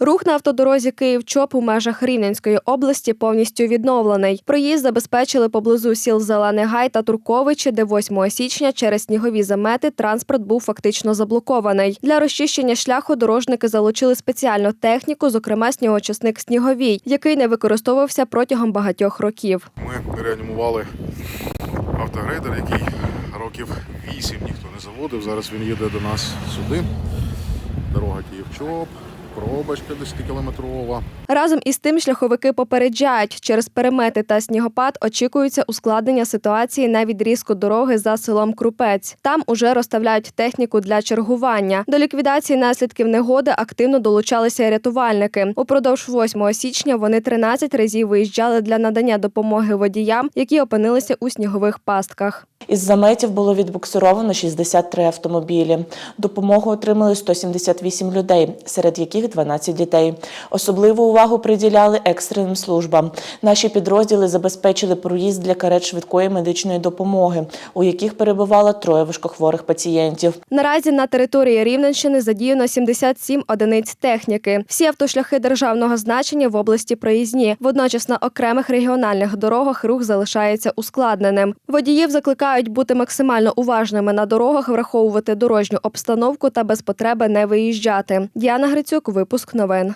Рух на автодорозі Київ-Чоп у межах Рівненської області повністю відновлений. Проїзд забезпечили поблизу сіл Зелений Гай та Турковичі, де 8 січня через снігові замети транспорт був фактично заблокований. Для розчищення шляху дорожники залучили спеціальну техніку, зокрема снігочисник сніговій, який не використовувався протягом багатьох років. Ми реанімували автогрейдер, який років 8 ніхто не заводив. Зараз він їде до нас сюди. Дорога Київ-Чоп, пробочка 10-кілометрова. Разом із тим шляховики попереджають, через перемети та снігопад очікується ускладнення ситуації на відрізку дороги за селом Крупець. Там уже розставляють техніку для чергування. До ліквідації наслідків негоди активно долучалися рятувальники. Упродовж 8 січня вони 13 разів виїжджали для надання допомоги водіям, які опинилися у снігових пастках. Із заметів було відбуксировано 63 автомобілі. Допомогу отримали 178 людей, серед яких 12 дітей. Особливу увагу приділяли екстреним службам. Наші підрозділи забезпечили проїзд для карет швидкої медичної допомоги, у яких перебувало троє важкохворих пацієнтів. Наразі на території Рівненщини задіяно 77 одиниць техніки. Всі автошляхи державного значення в області проїзні. Водночас на окремих регіональних дорогах рух залишається ускладненим. Водіїв закликають бути максимально уважними на дорогах, враховувати дорожню обстановку та без потреби не виїжджати. Діана Грицюк, випуск новин.